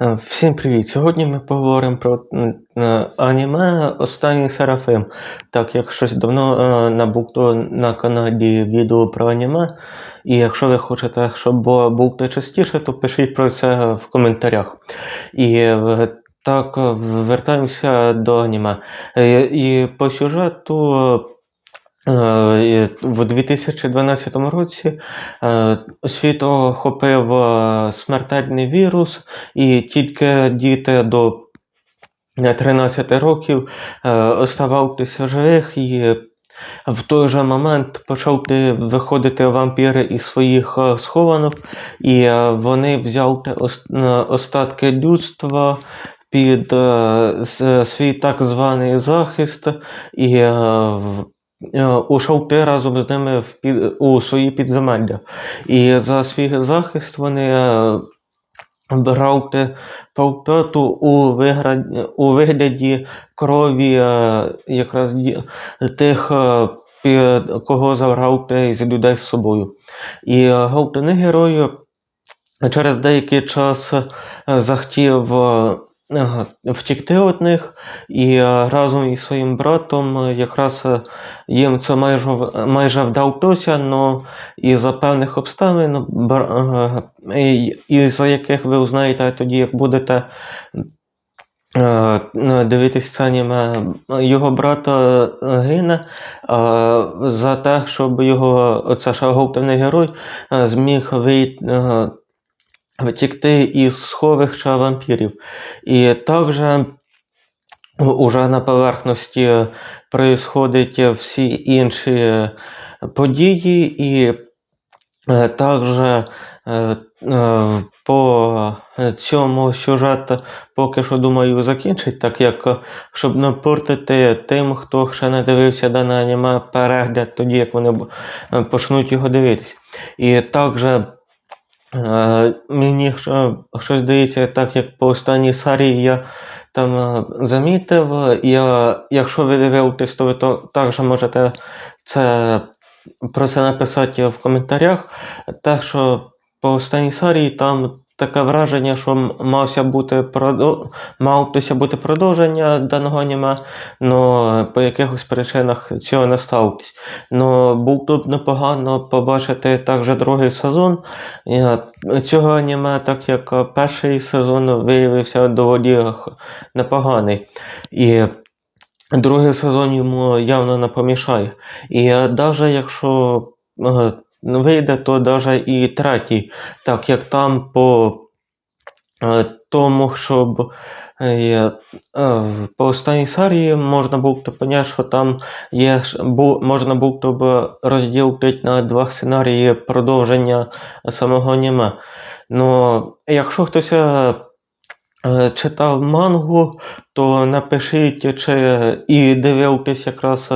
Всім привіт! Сьогодні ми поговоримо про е, аніме Останній Серафим. Так як щось давно е, набукло на каналі відео про аніме. І якщо ви хочете, щоб було частіше, то пишіть про це в коментарях. І так, вертаємося до аніме. Е, І по сюжету. Е, В 2012 році е, світ охопив е, смертельний вірус, і тільки діти до 13 років оставалися живих, і в той же момент почали виходити вампіри із своїх схованок, і вони взяли остатки людства під свій так званий захист і е, е, ушов ти разом з ними в під, у свої підземелля. І за свій захист вони е, брали полтоту у, виград... у вигляді крові е, якраз тих, е, кого забрав з людей з собою. І е, головний герой через деякий час е, захотів е, е, втікти від них, і е, разом із своїм братом е, якраз е, їм це майже, майже вдалося, але із-за певних обставин, і- із-за яких ви узнаєте тоді, як будете дивитись це його брат е, гине за те, щоб його, оце ще головний герой, зміг вийти. Втікти із сховища вампірів. І також уже на поверхності происходять всі інші події, і е, також е, е, по цьому сюжет поки що думаю закінчить, так як щоб не портити тим, хто ще не дивився дане аніме перегляд, тоді як вони почнуть його дивитись. І також Мені що- щось здається, так як по останній серії я там е, замітив, я, якщо ви дивитесь, то ви також можете це, про це написати в коментарях. Так що по останній серії там таке враження, що мався бути мався бути продовження даного аніме, але по якихось причинах цього не сталося. Но було б непогано побачити також другий сезон. Цього аніме, так як е, перший сезон виявився доволі непоганий. І другий сезон йому явно не помішає. І навіть якщо е, вийде, то навіть і третій, так як там по е, тому, щоб е, е, по останній серії можна було б поняти, що там є можна було б розділити на два сценарії продовження самого аніме. Ну, якщо хтось читав мангу, то напишіть, чи і дивитесь якраз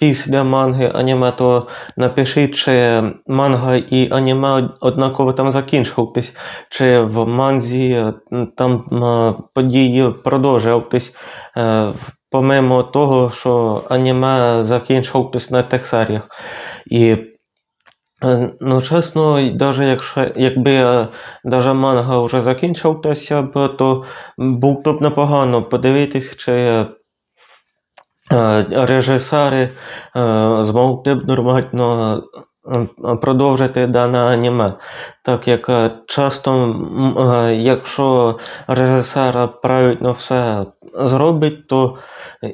після манги аніме, то напишіть, чи манга і аніме однаково там закінчувались, чи в манзі е, там е, події продовжувались. Е, Помимо того, що аніме закінчувалось на тих серіях. І Ну, чесно, даже якщо, якби даже манга вже закінчилася то був б непогано подивитись, чи режисери е, змогли б нормально е, продовжити дане аніме. Так як е, часто, е, якщо режисер правильно все зробить, то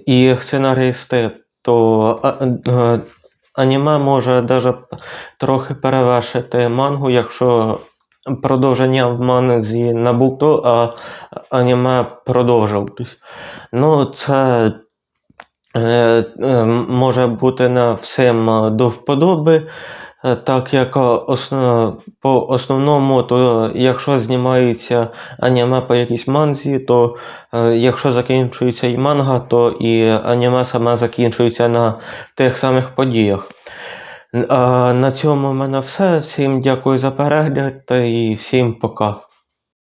і сценаристи, то е, е, аніме може навіть трохи перевершити мангу, якщо продовження в манзі набуто, а аніме продовжилось. Ну, це е, е, може бути не всім е, до вподоби. е, Так як е, по основному, то якщо знімається аніме по якійсь манзі, то е, якщо закінчується і манга, то і аніме саме закінчується на тих самих подіях. На цьому в мене все. Всім дякую за перегляд і всім пока.